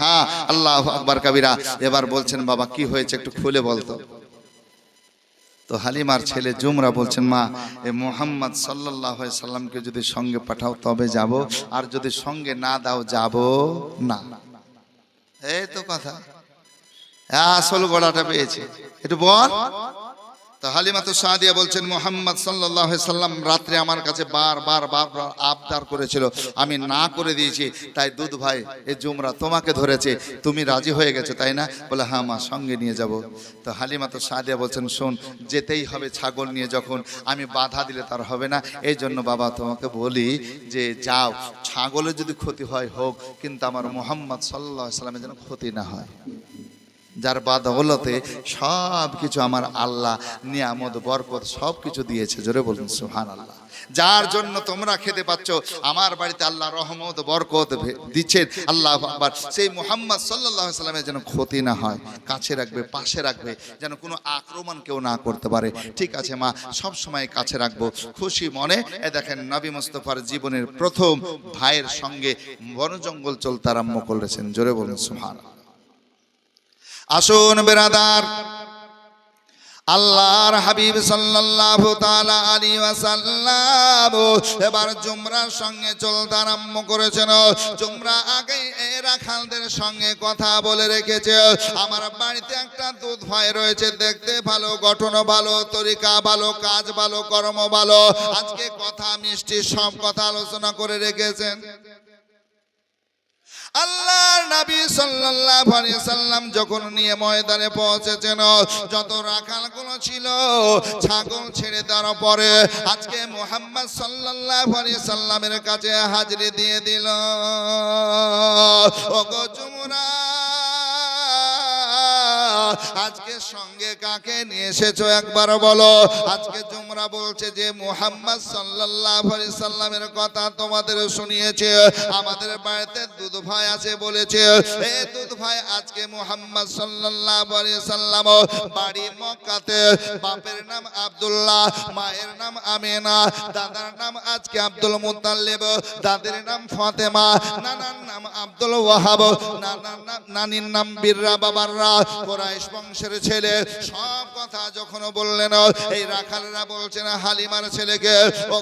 হ্যাঁ আল্লাহ আকবার কাবিরা। এবার বলছেন, বাবা, কি হয়েছে একটু খুলে বলতো তো। হালিমার ছেলে জুমরা বলছেন, মা, এ মোহাম্মদ সাল্লাহ সাল্লামকে যদি সঙ্গে পাঠাও, তবে যাব। আর যদি সঙ্গে না দাও, যাব না। এই তো কথা। আসল গড়াটা পেয়েছে। একটু বল। তো হালিমা তো সাদিয়া বলছেন, মোহাম্মদ সাল্লাহ সাল্লাম রাত্রে আমার কাছে বার বার বার আবদার করেছিল। আমি না করে দিয়েছি, তাই দুধ ভাই, এ জুমরা তোমাকে ধরেছে, তুমি রাজি হয়ে গেছো, তাই না? বলে হ্যাঁ মা, সঙ্গে নিয়ে যাব। তো হালিমা তো সাদিয়া বলছেন, শোন, যেতেই হবে ছাগল নিয়ে যখন, আমি বাধা দিলে তার হবে না। এই জন্য বাবা, তোমাকে বলি যে, যাও, ছাগলের যদি ক্ষতি হয়, হোক, কিন্তু আমার মোহাম্মদ সাল্লাহ সাল্লামের যেন ক্ষতি না হয়। যার বাদৌলতে সব কিছু আমার আল্লাহ, নিয়ামত, বরকত সব কিছু দিয়েছে। জোরে বলুন সুহান আল্লাহ যার জন্য তোমরা খেতে পাচ্ছ, আমার বাড়িতে আল্লাহ রহমত, বরকত দিচ্ছেন। আল্লাহ আবার সেই মুহাম্মদ সাল্লাহ সাল্লামের যেন ক্ষতি না হয়, কাছে রাখবে, পাশে রাখবে, যেন কোনো আক্রমণ কেউ না করতে পারে। ঠিক আছে মা, সব সময় কাছে রাখব। খুশি মনে, এ দেখেন নবী মুস্তফার জীবনের প্রথম ভাইয়ের সঙ্গে বন জঙ্গল চলতে আরম্ভ করেছেন। জোরে বলুন সুহান আসুন বেরাদার। আল্লাহর হাবিব তাআলা আলাইহি ওয়াসাল্লাম এবার জুমরার সঙ্গে চলতে আরম্ভ করেছেন। জুমরা আগে এই রাখালদের সঙ্গে কথা বলে রেখেছে। আমার বাড়িতে একটা দুধ ভাই রয়েছে, দেখতে ভালো, গঠন ভালো, তরিকা ভালো, কাজ ভালো, কর্ম ভালো। আজকে কথা মিষ্টি সব কথা আলোচনা করে রেখেছেন। আল্লাহর নবী সাল্লাল্লাহু আলাইহি সাল্লাম যখন নিয়ে ময়দানে পৌঁছেছেন, যত রাখালগুলো ছিল, ছাগল ছেড়ে দেওয়ার পরে আজকে মুহাম্মদ সাল্লাল্লাহু আলাইহি সাল্লামের কাছে হাজিরি দিয়ে দিল। ওগো জুমরা আজকে সঙ্গে কাকে নিয়ে এসেছ একবার বলো? আজকে জুমরা বলছে যে মুহাম্মদ আলাইহি সাল্লামের কথা তোমাদের শুনিয়েছে, আমাদের বাড়িতে দুধ ভাই আছে বলেছে, এ দুধ ভাই, আজকে মুহাম্মদ আলাইহি সাল্লাম বাড়ি মক্কাতে, বাপের নাম আব্দুল্লাহ, মায়ের নাম আমিনা, দাদার নাম আজকে আব্দুল মুতাল্লিব দাদের নাম ফাতেমা, নানার নাম আব্দুল ওয়াহাব নানার নাম নানির নাম বীররা বাবাররা কোরাইশ বংশের ছেলে, সব কথা যখন বললেন এই রাখালরা বলছেন হালিমার ছেলেকে ও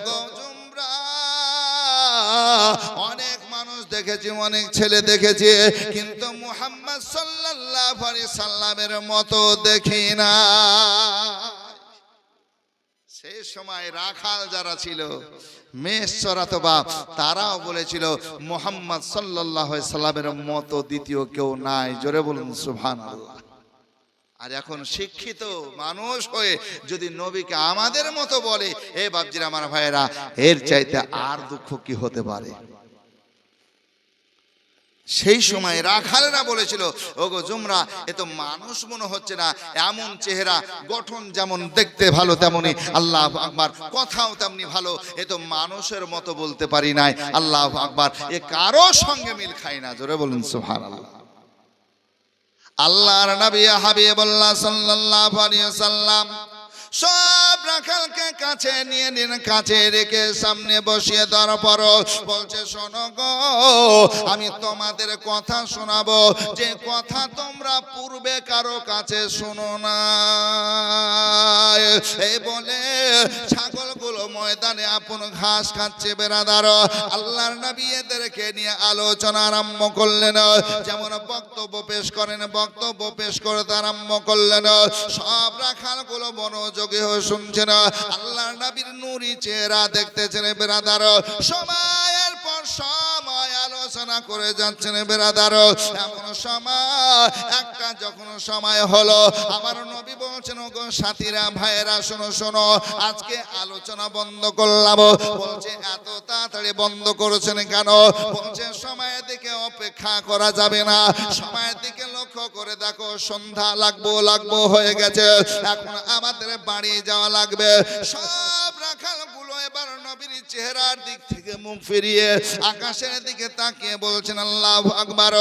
অনেক মানুষ দেখেছি, অনেক ছেলে দেখেছি, কিন্তু মুহাম্মদ সাল্লাল্লাহু আলাইহি সাল্লামের মতো দেখি না। সেই সময় রাখাল যারা ছিল, মেষ চড়াতো বাপ, তারাও বলেছিল, মোহাম্মদ সাল্লাহ সাল্লামের মতো দ্বিতীয় কেউ নাই। জোরে বলুন সুভান আর এখন শিক্ষিত মানুষ হয়ে যদি নবীকে আমাদের মতো বলে এ বাবজির আমার ভাইয়েরা এর চাইতে আর দুঃখ কি হতে পারে? সেই সময় রাখালেরা বলেছিল ওগো জুমরা এ তো মানুষ মনে হচ্ছে না এমন চেহারা গঠন যেমন দেখতে ভালো তেমনি আল্লাহ আকবার কথাও তেমনি ভালো এ তো মানুষের মতো বলতে পারি নাই আল্লাহ আকবার এ কারও সঙ্গে মিল খাই না। জোরে বলুন সুহান আল্লাহ আল্লাহর নবী হাবিবুল্লাহ সাল্লাল্লাহু আলাইহি সাল্লাম সব রাখালকে কাছে নিয়ে নিন, কাছে রেখে সামনে বসিয়ে দেওয়ার পর। বলছে, শোনো গো, আমি তোমাদের কথা শোনাবো। যে কথা তোমরা পূর্বে কারও কাছে শোনো না। এই বলে ছাগলগুলো ময়দানে আপন ঘাস খাচ্ছে বেড়াদার। আল্লাহর নবী নিয়ে আলোচনা আরম্ভ করলেন। যেমন বক্তব্য পেশ করেন, বক্তব্য পেশ করতে আরম্ভ করলেন। সব রাখালগুলো মনোযোগী হয়ে শুনছেন আল্লাহর নবীর নুরি চেহারা দেখতেছেন বেড়াদার সময়ের পর সময় আলোচনা করে যাচ্ছেন বেড়াদার এমন সময়, একটা যখন সময় হলো, আমার নবী বলছেন, ওগো সাথীরা, ভাইয়েরা, শোনো শোনো, আজকে আলোচনা বন্ধ করলাম। বলছে, এত তাড়াতাড়ি বন্ধ করেছেন কেন? বলছে, সময়ের দিকে অপেক্ষা করা যাবে না। সময়ের দেখো, সন্ধ্যা লাগবো লাগবো হয়ে গেছে। এখন আমাদের বাড়ি যাওয়া লাগবে। সব রাখালগুলো এবার নবীর চেহারার দিক থেকে মুখ ফিরিয়ে আকাশের দিকে তাকিয়ে বলছেন, আল্লাহ আকবার।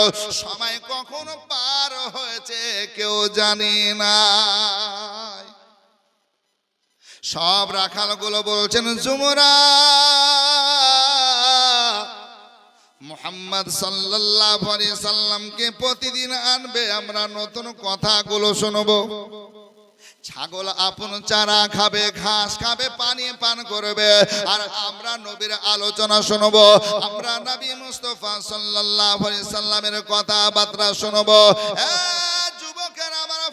সময় কখনো পার হয়েছে, কেউ জানি না। সব রাখালগুলো বলছেন জুমরা মোহাম্মদ সাল্লাহ সাল্লামকে প্রতিদিন আনবে, আমরা নতুন কথাগুলো শুনব। ছাগল আপন চারা খাবে, ঘাস খাবে, পানি পান করবে, আর আমরা নবীর আলোচনা শুনব, আমরা নবী মুস্তফা সাল্লাহ সাল্লামের কথাবার্তা শুনব। আমার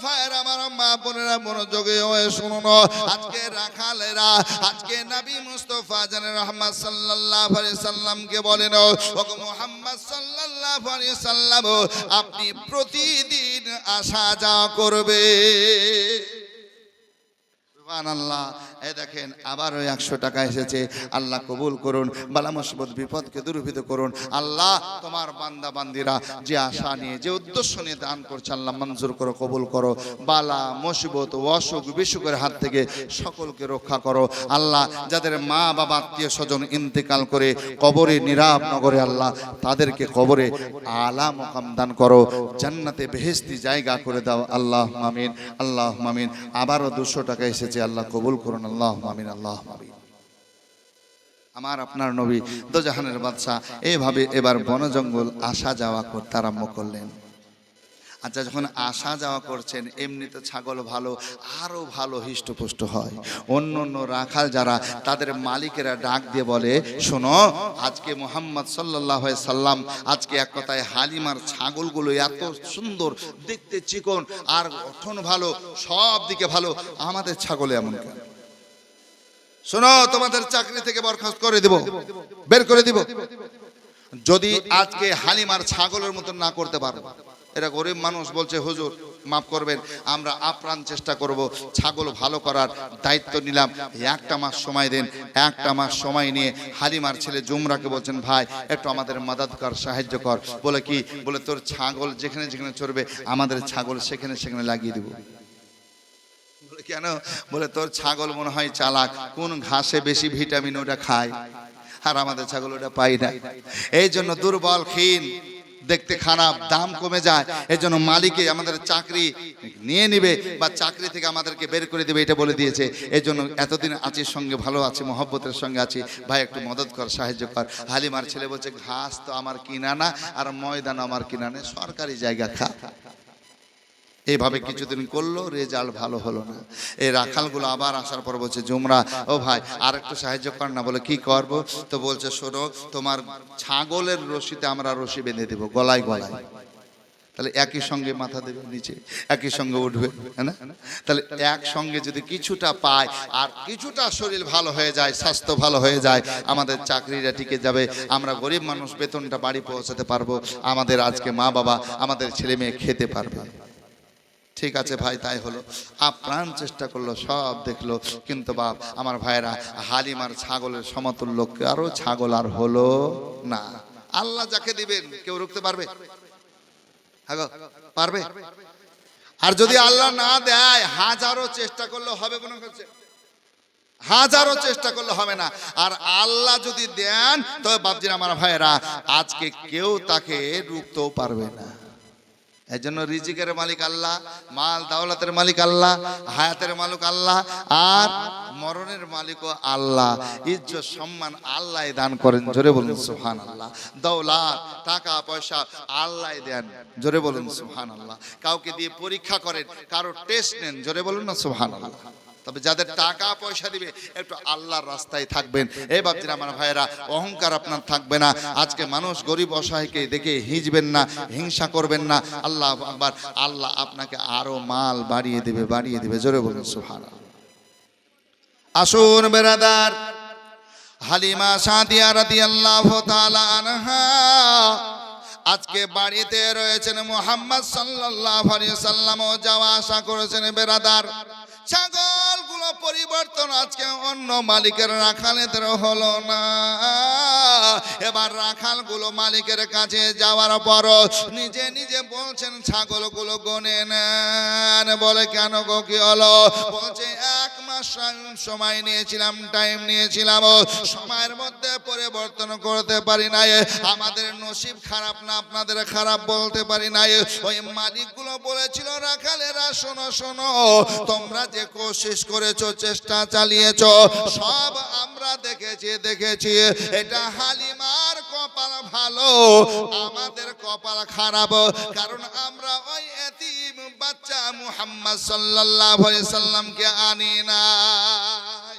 ভাইয়ের, আমার মা বোনেরা মনোযোগে হয়ে শুনুন। আজকে রাখালেরা, আজকে নবী মুস্তফা জান রহমদ সাল্লাহ আলাইহি সাল্লামকে বলেন ও গো মুহাম্মদ সাল্লাল্লাহু সাল্লাম, আপনি প্রতিদিন আসা যাওয়া করবে। আল্লাহ এ দেখেন, আবারও একশো টাকা এসেছে। আল্লাহ কবুল করুন, বালা মুসিবত, বিপদকে দূরীভূত করুন। আল্লাহ তোমার বান্দা, বান্দিরা, যে আশা নিয়ে, যে উদ্দেশ্য নিয়ে দান করছে, আল্লাহ মঞ্জুর করো, কবুল করো। বালা মুসিবত, অসুখ, বিসুখের হাত থেকে সকলকে রক্ষা করো। আল্লাহ যাদের মা, বাবা, আত্মীয় স্বজন ইন্তেকাল করে কবরে, নীরাব নগরে, আল্লাহ তাদেরকে কবরে আলা মকাম দান করো। জান্নাতে বেহেস্তি জায়গা করে দাও। আল্লাহ মামিন আল্লাহ মামিন আবারও দুশো টাকা এসেছে। আল্লাহ কবুল করুন, আল্লাহ মামিন আল্লাহ মামিন আমার আপনার নবী দোজাহানের বাদশাহ এভাবে এবার বনজঙ্গল আসা যাওয়া করতে আরম্ভ করলেন। আচ্ছা যখন আসা যাওয়া করছেন এমনিতে ছাগল ভালো আরও ভালো হৃষ্টপুষ্ট হয়। অন্য অন্য রাখাল যারা, তাদের মালিকেরা ডাক দিয়ে বলে, শোনো, আজকে মোহাম্মদ সাল্লাহ সাল্লাম, আজকে এক কথায় হালিমার ছাগলগুলো এত সুন্দর, দেখতে চিকন, আর গঠন ভালো, সব দিকে ভালো, আমাদের ছাগলে এমন কেন? শোনো, তোমাদের চাকরি থেকে বরখাস্ত করে দিব, বের করে দিব। যদি আজকে হালিমার ছাগলের মতন না করতে পারো এটা গরিব মানুষ বলছে, হুজুর, মাফ করবেন, আমরা আপ্রাণ চেষ্টা করব, ছাগল ভালো করার দায়িত্ব নিলাম। একটা মাস সময় দেন, একটা মাস সময় নিয়ে হালিমার ছেলে জুমরাকে বলছেন, ভাই, একটু আমাদের মাদাত কর, সাহায্য কর। বলে কি? বলে, তোর ছাগল যেখানে যেখানে চড়বে, আমাদের ছাগল সেখানে সেখানে লাগিয়ে দেবো। কেন? বলে, তোর ছাগল মনে হয় চালাক, কোন ঘাসে বেশি ভিটামিন ওটা খায়, আর আমাদের ছাগল ওটা পাই না। এই জন্য দুর্বল, ক্ষীণ দেখতে খারাপ, দাম কমে যায় এই জন্য মালিকে আমাদের চাকরি নিয়ে নিবে বা চাকরি থেকে আমাদেরকে বের করে দেবে, এটা বলে দিয়েছে। এই জন্য এতদিন আছি সঙ্গে, ভালো আছি, মহব্বতের সঙ্গে আছি। ভাই, একটু মদত কর, সাহায্য কর। হালিমার ছেলে বলছে, ঘাস তো আমার কিনা না, আর ময়দান আমার কিনা না, সরকারি জায়গা খা। এইভাবে কিছুদিন করল, রেজাল্ট ভালো হলো না। এই রাখালগুলো আবার আসার পর বলছে জুমরা ও ভাই আর একটু সাহায্য কর না। বলে, কি করব? তো বলছে, শোনো, তোমার ছাগলের রশিতে আমরা রশি বেঁধে দেবো, গলায় গলায়। তাহলে একই সঙ্গে মাথা দেবে নিচে, একই সঙ্গে উঠবে হ্যাঁ না? তাহলে একসঙ্গে যদি কিছুটা পায়, আর কিছুটা শরীর ভালো হয়ে যায়, স্বাস্থ্য ভালো হয়ে যায়, আমাদের চাকরিটা টিকে যাবে, আমরা গরিব মানুষ, বেতনটা বাড়ি পৌঁছাতে পারব, আমাদের আজকে মা বাবা আমাদের ছেলে মেয়ে খেতে পারবে। ঠিক আছে ভাই তাই হলো। আপ্রাণ চেষ্টা করল সব দেখল। কিন্তু বাপ আমার ভাইরা হালিমার ছাগলের সমতুল্য আরও ছাগল আর হলো না। আল্লাহ যাকে দিবেন কেউ রুখতে পারবে? পারবে? আর যদি আল্লাহ না দেয় হাজারো চেষ্টা করলে হবে মনে করছে হাজারো চেষ্টা করলে হবে না। আর আল্লাহ যদি দেন তবে বাপজির আমার ভাইয়েরা আজকে কেউ তাকে রুখতেও পারবে না। এই জন্য রিজিকের মালিক আল্লাহ, মাল দাওলাতের মালিক আল্লাহ, হায়াতের মালিক আল্লাহ, আর মরণের মালিকও আল্লাহ। ইজ্জত, সম্মান আল্লাহ দান করেন, জোরে বলুন সুহান আল্লাহ দৌলাত টাকা, পয়সা আল্লাহ দেন, জোরে বলুন সুহান আল্লাহ কাউকে দিয়ে পরীক্ষা করেন, কারও টেস্ট নেন, জোরে বলুন না সুহান আল্লাহ তবে যাদের টাকা পয়সা দিবে, একটু আল্লাহর রাস্তায় থাকবেন। এই ভাবছেন আমার ভাইয়েরা, অহংকার আপনার থাকবে না। আজকে মানুষ গরিব অসহায়কে দেখে হিজবেন না, হিংসা করবেন না। আল্লাহ আকবার, আল্লাহ আপনাকে আরও মাল বাড়িয়ে দেবে বাড়িয়ে দেবে। জোরে বলুন সুহানা আসুন বেরাদার, হালিমা সাদিয়া তাআলা আনহা। আজকে বাড়িতে রয়েছেন মোহাম্মদ সাল্লাল্লাহু আলাইহি সাল্লামও যাওয়া আসা করেছেন বেরাদার। ছাগলগুলো পরিবর্তন আজকে অন্য মালিকের রাখালেদের হলো না। এবার রাখালগুলো মালিকের কাছে যাওয়ার পর নিজে নিজে বলছেন, ছাগলগুলো গনে নেন। বলে, কেন গো, কি হলো? বলছে, এক মাস সময় নিয়েছিলাম টাইম নিয়েছিলাম। সময়ের মধ্যে পরিবর্তন করতে পারি নাই। আমাদের নসিব খারাপ না, আপনাদের খারাপ বলতে পারি নাই। ওই মালিকগুলো বলেছিল, রাখালেরা, শোনো শোনো, তোমরা যে কোশিস করেছ, চেষ্টা চালিয়েছো। সব আমরা দেখেছি দেখেছি। এটা হালিমার কপাল ভালো, আমাদের কপাল খারাপ। কারণ আমরা ওই এতিম বাচ্চা মুহাম্মদ সাল্লাল্লাহু আলাইহি সাল্লামকে আনি নাই।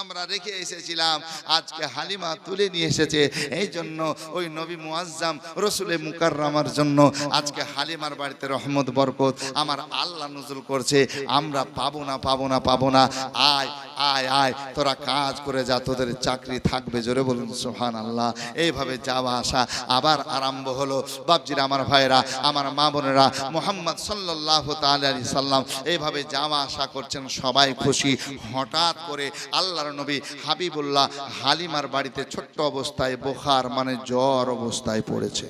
আমরা রেখে এসেছিলাম। আজকে হালিমা তুলে নিয়ে এসেছে। এই জন্য ওই নবী মুআজ্জাম রসুলে মুকাররামার জন্য আজকে হালিমার বাড়িতে রহমত, বরকত আমার আল্লাহ নজরুল করছে। আমরা পাবো না পাবো না পাবো না। আয় আয় আয়, তোরা কাজ করে যা, তোদের চাকরি থাকবে, জোরে বলুন সোহান আল্লাহ এইভাবে যাওয়া আসা আবার আরম্ভ হলো। বাপজিরা আমার ভাইরা আমার মা বোনেরা, মোহাম্মদ সাল্লাহ তালি সাল্লাম এইভাবে যাওয়া আসা করছেন। সবাই খুশি, হঠাৎ করে আল্লাহর নবী হাবিবুল্লাহ হালিমার বাড়িতে ছোট্ট অবস্থায় বোখার মানে জ্বর অবস্থায় পড়েছে।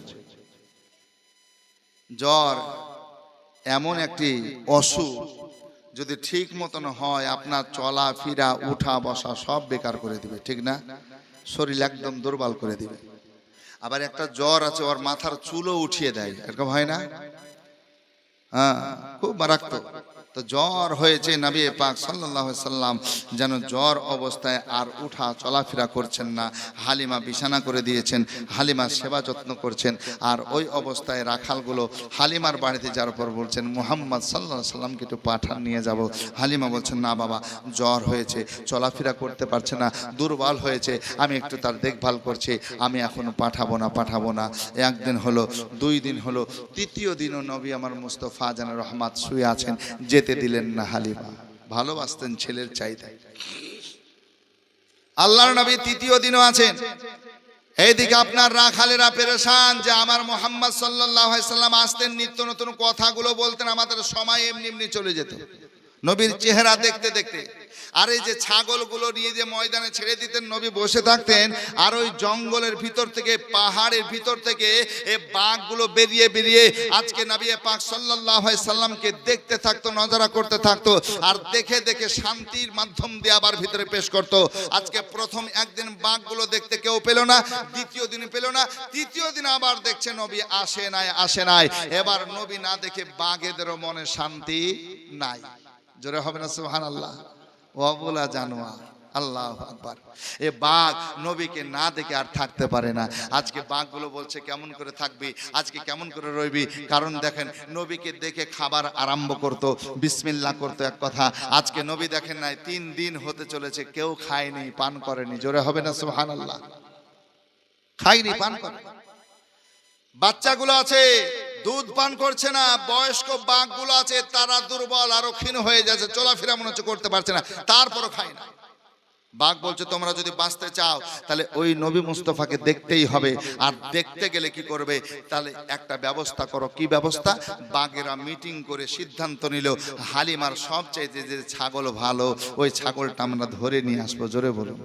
জ্বর এমন একটি অসুখ যদি ঠিক মতন হয়, আপনার চলা ফিরা উঠা বসা সব বেকার করে দিবে, ঠিক না? শরীর একদম দুর্বল করে দিবে। আবার একটা জ্বর আছে, ওর মাথার চুলও উঠিয়ে দেয়, এরকম হয় না? হ্যাঁ খুব মারাত্মক। তো জ্বর হয়েছে নবী পাক আলাইহি সাল্লাম, যেন জ্বর অবস্থায় আর উঠা চলাফেরা করছেন না। হালিমা বিছানা করে দিয়েছেন, হালিমার সেবা যত্ন করছেন, আর ওই অবস্থায় রাখালগুলো হালিমার বাড়িতে যাওয়ার পর বলছেন, মুহাম্মদ সাল্লাহ সাল্লামকে একটু পাঠান, নিয়ে যাব। হালিমা বলছেন, না বাবা, জ্বর হয়েছে, চলাফেরা করতে পারছে না, দুর্বল হয়েছে, আমি একটু তার দেখভাল করছি, আমি এখনও পাঠাবো না পাঠাবো না। একদিন হলো, দুই দিন হলো, তৃতীয় দিনও নবী আমার মুস্তফা জান রহমাত শুয়ে আছেন যেতে দিলেন না হালিমা। ভালোবাসতেন ছেলের চাইতে আল্লাহর নবী তৃতীয় দিনও আছেন। এইদিকে আপনার রাখালেরা পেরেশান যে আমার মোহাম্মদ সাল্লাম আসতেন, নিত্য নতুন কথাগুলো বলতেন, আমাদের সময় এমনি এমনি চলে যেত। নবীর চেহারা দেখতে দেখতে আর এই যে ছাগলগুলো নিয়ে যে ময়দানে ছেড়ে দিতেন, নবী বসে থাকতেন, আর ওই জঙ্গলের ভিতর থেকে, পাহাড়ের ভিতর থেকে এ বাঘগুলো বেরিয়ে বেরিয়ে আজকে নবী পাক সাল্লাহ সাল্লামকে দেখতে থাকতো, নজরা করতে থাকতো, আর দেখে দেখে শান্তির মাধ্যম দিয়ে আবার ভিতরে পেশ করতো। আজকে প্রথম একদিন বাঘগুলো দেখতে কেউ পেল না, দ্বিতীয় দিন পেল না, তৃতীয় দিন আবার দেখছে নবী আসে নাই আসে নাই। এবার নবী না দেখে বাঘেদেরও মনে শান্তি নাই। জোরে হবে না সুহান আল্লাহ অবলা জানোয়ার। আল্লাহ আকবার। এ বাঘ নবীকে না দেখে আর থাকতে পারে না। আজকে বাঘগুলো বলছে, কেমন করে থাকবি? আজকে কেমন করে রইবি? কারণ দেখেন, নবীকে দেখে খাবার আরম্ভ করতো বিসমিল্লা করতো এক কথা। আজকে নবী দেখেন নাই, তিন দিন হতে চলেছে, কেউ খায়নি, পান করেনি। জোরে হবে না সুহান আল্লাহ খাইনি পান করে বাচ্চাগুলো আছে দুধ পান করছে না, বয়স্ক বাঘগুলো আছে, তারা দুর্বল, আরও ক্ষীণ হয়ে যাচ্ছে, চলাফেরা মনে হচ্ছে করতে পারছে না, তারপরও খায় না। বাঘ বলছে, তোমরা যদি বাঁচতে চাও, তাহলে ওই নবী মুস্তফাকে দেখতেই হবে, আর দেখতে গেলে কি করবে? তাহলে একটা ব্যবস্থা করো। কি ব্যবস্থা? বাঘেরা মিটিং করে সিদ্ধান্ত নিল, হালিমার চাইতে যে ছাগল ভালো, ওই ছাগলটা আমরা ধরে নিয়ে আসব, জোরে বলুন।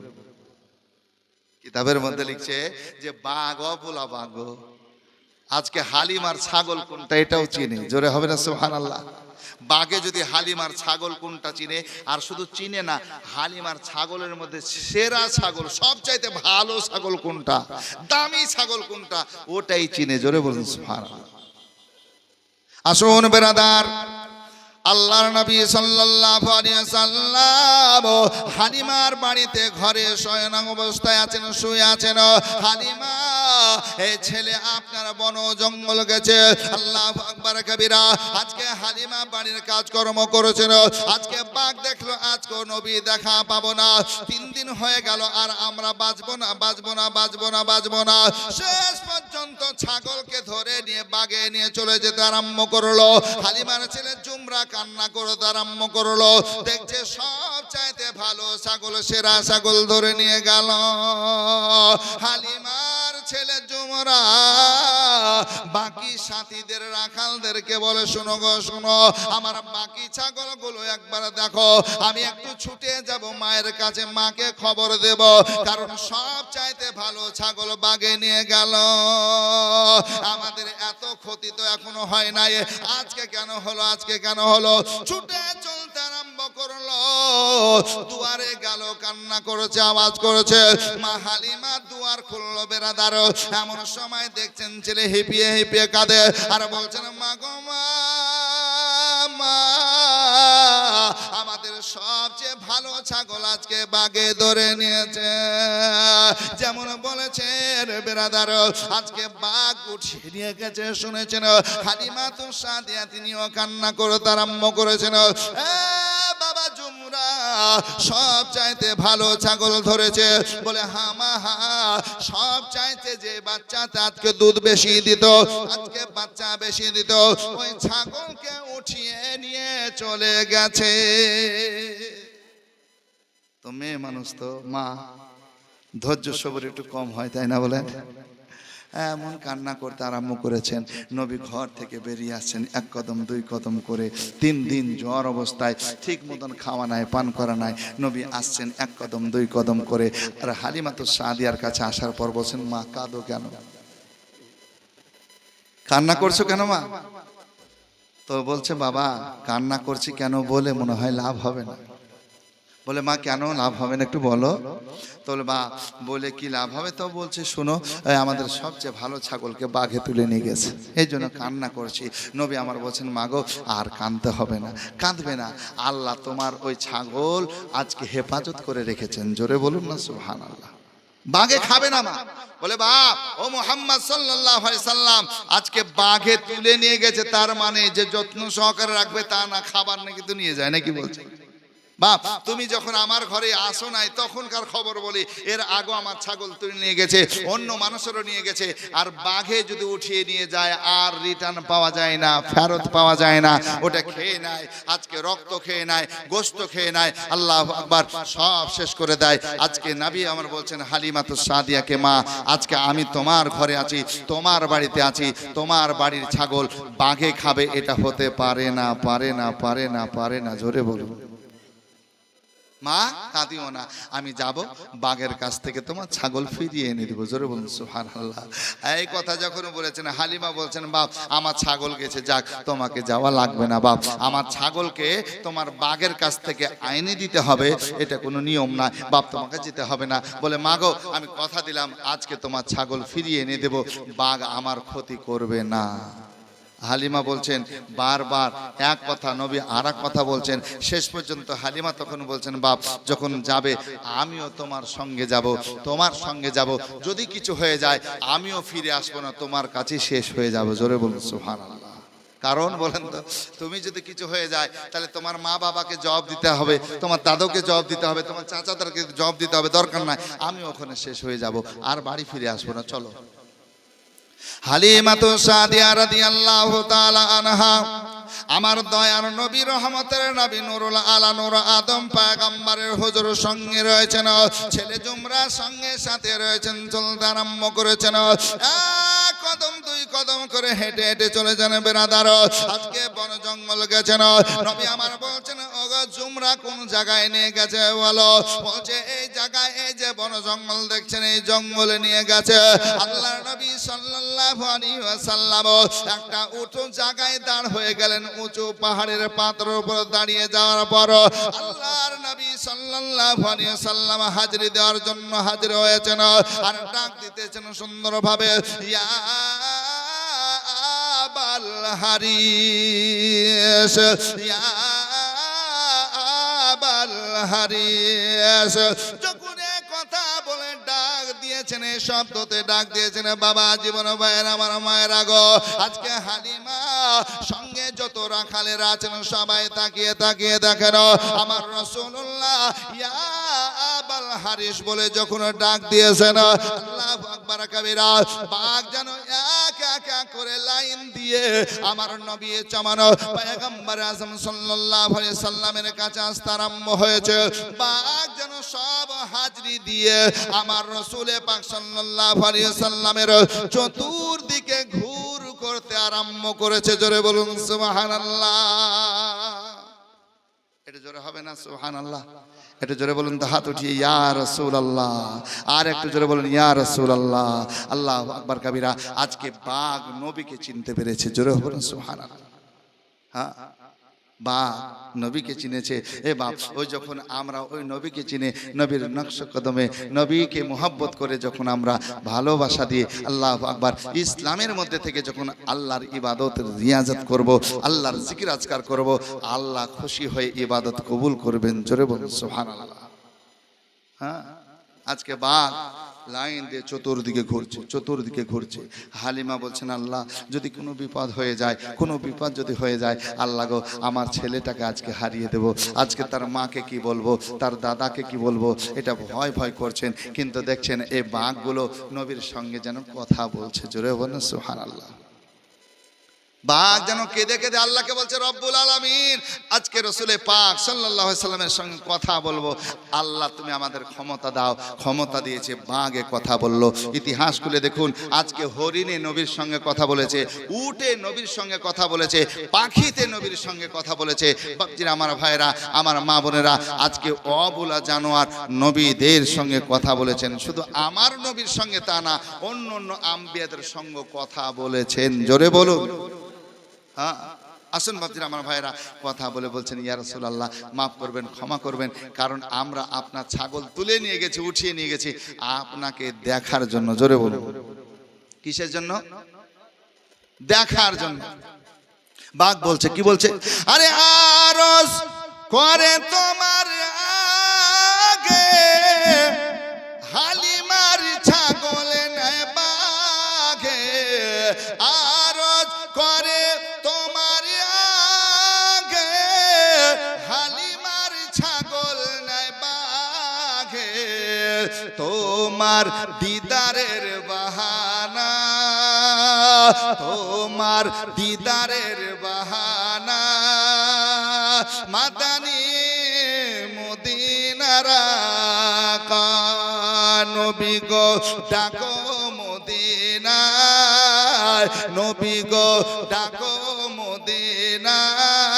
কিতাবের মধ্যে লিখছে যে, বাঘ অবলা বাঘ আজকে হালিমার ছাগল কোনটা এটাও চিনে। জোরে হবে না সোহান আল্লাহ বাঘে যদি হালিমার ছাগল কোনটা চিনে, আর শুধু চিনে না, হালিমার ছাগলের মধ্যে সেরা ছাগল সব চাইতে ভালো ছাগল কোনটা, দামি ছাগল কোনটা, ওটাই চিনে। জোরে বলুন সোহান আসুন, বেরাদার। আল্লাহর নবী সাল্লাল্লাহু আলাইহি সাল্লাম হালিমার বাড়িতে ঘরে শয়ন অবস্থায় আছেন, শুয়ে আছেন। হালিমা এই ছেলে, আপনার বন জঙ্গল গেছে। আল্লাহ আকবার কবিরা, আজকে হালিমা বাড়ির কাজকর্ম করেছেন আজকে বাঘ দেখল, আজকে নবী দেখা পাবো না। তিন দিন হয়ে গেল, আর আমরা বাঁচবো না বাঁচবো না বাঁচবো না বাঁচবো না। শেষ পর্যন্ত ছাগলকে ধরে নিয়ে বাগে নিয়ে চলে যেতে আরম্ভ করল। হালিমার ছেলে জুমরা কান্না করতে আরম্ভ করল দেখছে সব চাইতে ভালো ছাগল, সেরা ছাগল ধরে নিয়ে গেল। হালিমার ছেলে জুমরা বাকি সাথীদের, রাখালদেরকে বলে, শোনো গো, শোনো, আমার বাকি ছাগলগুলো একবার দেখো। আমি একটু ছুটে যাব, মায়ের কাছে মাকে খবর দেব। কারণ সব চাইতে ভালো ছাগল বাগে নিয়ে গেল। আমাদের এত ক্ষতি তো এখনও হয় নাই। আজকে কেন হলো, আজকে কেন হলো? ছুটে চলতে আরম্ভ করল। দুয়ারে গেল, কান্না করেছে, আওয়াজ করেছে। মা হালিমা দুয়ার খুললো, বেড়াদার। এমন সময় দেখছেন ছেলে হিপিয়ে হিপিয়ে কাঁদে আর বলছেন, মা গো, মা আমাদের সবচেয়ে ভালো ছাগল আজকে বাগে ধরে নিয়েছে। যেমন বলেছেন বেরাদার, আজকে বাঘ উঠিয়ে নিয়ে গেছে, শুনেছেন? হালিমা তো সাদিয়া তিনিও কান্না করতে আরম্ভ করেছেন। এ বাবা জুমরা সব চাইতে ভালো ছাগল ধরেছে। বলে হামা হা সব চাইতে যে বাচ্চা আজকে দুধ বেশি দিত, আজকে বাচ্চা বেশি দিত, ওই ছাগলকে উঠিয়ে নিয়ে চলে গেছে। তো মেয়ে মানুষ তো, মা, ধৈর্য সবর একটু কম হয়, তাই না বলেন? এমন কান্না করতে আরম্ভ করেছেন। নবী ঘর থেকে বেরিয়ে আসছেন, এক কদম, দুই কদম করে। তিন দিন জ্বর অবস্থায়, ঠিক মতন খাওয়া নাই, পান করা নাই। নবী আসছেন এক কদম, দুই কদম করে। আর হালিমা তো সাদিয়ার কাছে আসার পর বলছেন, মা, কাঁদো কেন? কান্না করছ কেন মা? তো বলছে, বাবা, কান্না করছি কেন বলে মনে হয় লাভ হবে না। বলে, মা, কেন লাভ হবে না একটু বলো? তো মা, বলে কি লাভ হবে? তো বলছে, শোনো আমাদের সবচেয়ে ভালো ছাগলকে বাঘে তুলে নিয়ে গেছে। এই জন্য কান্না করছি। নবী আমার বলছেন মাগো আর কাঁদতে হবে না, কাঁদবে না। আল্লাহ তোমার ওই ছাগল আজকে হেফাজত করে রেখেছেন। জোরে বলুন না সুহান আল্লাহ বাঘে খাবে না মা। বলে, বাপ, ও মোহাম্মদ আলাইহি সাল্লাম, আজকে বাঘে তুলে নিয়ে গেছে। তার মানে যে যত্ন সহকারে রাখবে তা না, খাবার না কিন্তু নিয়ে যায় নাকি বলছে? বাপ, তুমি যখন আমার ঘরে আসো নাই, তখনকার খবর বলি, এর আগে আমার ছাগল তুলে নিয়ে গেছে, অন্য মানুষেরও নিয়ে গেছে, আর বাঘে যদি উঠিয়ে নিয়ে যায়, আর রিটার্ন পাওয়া যায় না, ফেরত পাওয়া যায় না, ওটা খেয়ে নেয়, আজকে রক্ত খেয়ে নেয়, গোস্ত খেয়ে নেয়, আল্লাহ আকবার, সব শেষ করে দেয়। আজকে নাবি আমার বলছেন, হালিমাতু সাদিয়াকে মা, আজকে আমি তোমার ঘরে আছি, তোমার বাড়িতে আছি, তোমার বাড়ির ছাগল বাঘে খাবে, এটা হতে পারে না পারে না পারে না পারে না, জোরে বলুন। মা কাঁদিও না। আমি যাব, বাঘের কাছ থেকে তোমার ছাগল ফিরিয়ে এনে দেবো। জোরে বলুন সুহান আল্লাহ এই কথা যখন বলেছেন, হালিমা বলছেন, বাপ, আমার ছাগল গেছে, যাক, তোমাকে যাওয়া লাগবে না, বাপ। আমার ছাগলকে তোমার বাঘের কাছ থেকে আইনে দিতে হবে, এটা কোনো নিয়ম না। বাপ, তোমাকে যেতে হবে না। বলে মাগো আমি কথা দিলাম, আজকে তোমার ছাগল ফিরিয়ে এনে দেব। বাঘ আমার ক্ষতি করবে না। হালিমা বলছেন, বারবার এক কথা নবী আর কথা বলছেন। শেষ পর্যন্ত হালিমা তখন বলছেন, বাপ, যখন যাবে আমিও তোমার সঙ্গে যাব, তোমার সঙ্গে যাব। যদি কিছু হয়ে যায়, আমিও ফিরে আসব না, তোমার কাছে শেষ হয়ে যাব। জোরে বলুন সুহান কারণ বলেন তো, তুমি যদি কিছু হয়ে যায়, তাহলে তোমার মা বাবাকে জবাব দিতে হবে, তোমার দাদুকে জবাব দিতে হবে, তোমার চাচাদারকে জবাব দিতে হবে, দরকার নাই আমি ওখানে শেষ হয়ে যাব, আর বাড়ি ফিরে আসব না, চলো। হালিমাতু সাদিয়া রাদিয়াল্লাহু তাআলা আনহা, আমার দয়ার নবী রহমতের নবী নুরুল আলা নুর আদম পয়গম্বরের হুজুর সঙ্গে রয়েছেন, ছেলে জুমরা সঙ্গে সাথে রয়েছেন চলতে আরম্ভ করেছেন, এক কদম, দুই কদম করে হেঁটে হেঁটে চলে যান বেরাদার আজকে বন জঙ্গল গেছেন, নবী আমার বলছেন জুমরা কোন জায়গায় নিয়ে গেছে বলো? বলছে, এই জায়গায় এই যে বন জঙ্গল দেখছেন, এই জঙ্গলে নিয়ে গেছে। আল্লাহ নবী সাল্লাল্লাহু আলাইহি একটা উঁচু জায়গায় দাঁড় হয়ে গেলেন, উঁচু পাহাড়ের পাথরের উপর দাঁড়িয়ে যাওয়ার পর আল্লাহর নবী সাল্লাল্লাহু আলাইহি ওয়াসাল্লাম হাজরি দেওয়ার জন্য হাজির হয়েছেন আর ডাক দিতেছেন সুন্দরভাবে, ইয়া আবাল হারিস, ইয়া আবাল যখন কথা বলে ডাক দিয়েছেন এই শব্দতে ডাক দিয়েছেন, বাবা জীবন ভাইয়ের, আমার মায়ের আগো। আজকে হালিমা সঙ্গে যত রাখালেরা আছেন, সবাই তাকিয়ে তাকিয়ে দেখেন। আমার রসুল্লাহ ইয়া হারিস বলে যখন ডাক আল্লাহ কাবিরা, বাঘ যেন এক এক করে লাইন দিয়ে আমার নবী পয়গম্বর আজম সাল্লামের কাছে হয়েছে। বাঘ যেন সব হাজরি দিয়ে আমার রসুলে পাক সাল্লামের চতুর্দিকে ঘুর করতে আরম্ভ করেছে। জোরে বলুন, সুবহানাল্লাহ। এটা জোরে হবে না সুহান আল্লাহ একটু জোরে বলুন তো, হাত উঠিয়ে, ইয়া রসুল আল্লাহ আর একটু জোরে বলুন, ইয়া রসুল আল্লাহ আল্লাহ আকবর কাবিরা, আজকে বাঘ নবীকে চিনতে পেরেছে। জোরে বলুন সুহান হ্যাঁ? বা নবীকে চিনেছে। এ বাপ, ওই যখন আমরা ওই নবীকে চিনে, নবীর নকশ কদমে নবীকে মোহাব্বত করে যখন আমরা ভালোবাসা দিয়ে আল্লাহ আকবার ইসলামের মধ্যে থেকে যখন আল্লাহর ইবাদত, রিয়াজত করব, আল্লাহর জিকির আজকার করব, আল্লাহ খুশি হয়ে ইবাদত কবুল করবেন। জোরে বলুন, সুবহানাল্লাহ। হ্যাঁ? আজকে বাঘ লাইন দিয়ে চতুর্দিকে ঘুরছে চতুর্দিকে ঘুরছে। হালিমা বলছেন, আল্লাহ, যদি কোনো বিপদ হয়ে যায়, কোনো বিপদ যদি হয়ে যায়, আল্লাহ গো, আমার ছেলেটাকে আজকে হারিয়ে দেব। আজকে তার মাকে কি বলব, তার দাদাকে কি বলব, এটা ভয় ভয় করছেন। কিন্তু দেখছেন এই বাঘগুলো নবীর সঙ্গে যেন কথা বলছে। জোরে বলেন সুহান আল্লাহ বাঘ যেন কেঁদে কেঁদে আল্লাহকে বলছে, রব্বুল আলামিন। আজকে রসুলে পাক আলাইহি সাল্লামের সঙ্গে কথা বলব। আল্লাহ তুমি আমাদের ক্ষমতা দাও, ক্ষমতা দিয়েছে, বাঘে কথা বলল। ইতিহাস খুলে দেখুন, আজকে হরিণে নবীর সঙ্গে কথা বলেছে, উটে নবীর সঙ্গে কথা বলেছে, পাখিতে নবীর সঙ্গে কথা বলেছে। আমার ভাইরা, আমার মা বোনেরা, আজকে অবুলা জানোয়ার নবীদের সঙ্গে কথা বলেছেন। শুধু আমার নবীর সঙ্গে তা না অন্য অন্য আম্বিয়াদের সঙ্গে কথা বলেছেন। জোরে বলুন। হ্যাঁ? আসুন ভাবছেন আমার ভাইয়েরা, কথা বলে বলছেন ইয়ারসুল আল্লাহ মাফ করবেন, ক্ষমা করবেন, কারণ আমরা আপনার ছাগল তুলে নিয়ে গেছি, উঠিয়ে নিয়ে গেছি, আপনাকে দেখার জন্য, জোরে বলুন। কিসের জন্য? দেখার জন্য। বাঘ বলছে, কি বলছে? আরে আরস করে তোমার তোমার দিদারের বাহানা, তোমার দিদারের বাহানা। মাদানি মদিনারা নবী গো, ডাকো মদিনায়। নবী গো, ডাকো মদিনায়।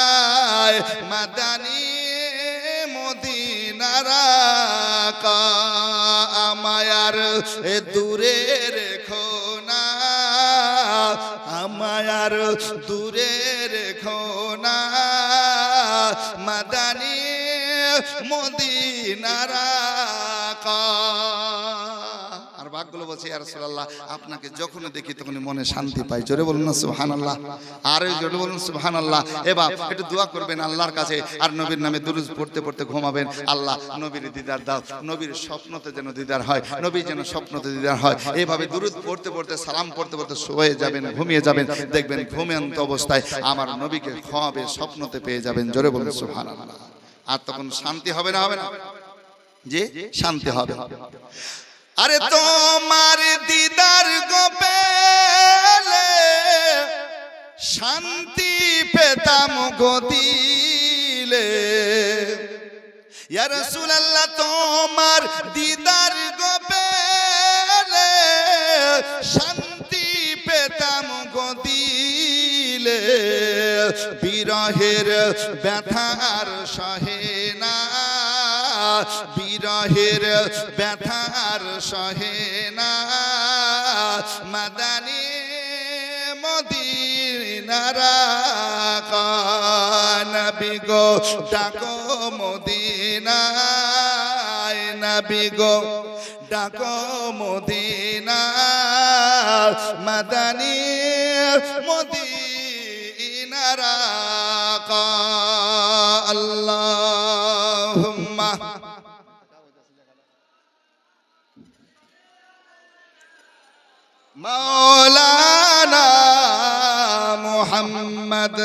মাদানি মদিনারা আমায়ার দূরে রেখো না। আমায়ার দূরে রেখো না। মাদানি মদিনারা বলছে আর রাসূলুল্লাহ, আপনাকে যখন দেখি তখন মনে শান্তি পাই। জোরে বলুন না, সুবহানাল্লাহ। আর জোরে বলুন, সুবহানাল্লাহ। এবার একটু দোয়া করবেন আল্লাহর কাছে আর নবীর নামে দুরুজ পড়তে পড়তে ঘুমাবেন। আল্লাহ নবীর দিদার দাও, নবীর স্বপ্নতে যেন দিদার হয় নবীর যেন স্বপ্নতে দিদার হয়। এইভাবে দুরুদ পড়তে পড়তে, সালাম পড়তে পড়তে শুয়ে যাবেন, ঘুমিয়ে যাবেন। দেখবেন ঘুমেন্ত অবস্থায় আমার নবীকে খাওয়াবে, স্বপ্নতে পেয়ে যাবেন। জোরে বলুন, সুবহানাল্লাহ। আর তখন শান্তি হবে না হবে না? যে শান্তি হবে। আরে তোমার দিদার গোপেলে শান্তি পেতাম গদিলে ইয়া রাসূলুল্লাহ তোমার দিদার গোপেলে শান্তি পেতাম গদিলে বিরহের ব্যথার সহে না। বিরহের ব্যথার সহে না। মাদানি মদিনারা নবী ডাকো মদিনায় নবী গো, ডাকো মদিনা মাদানি মদিনারা আল্লাহুম্মা مولانا محمد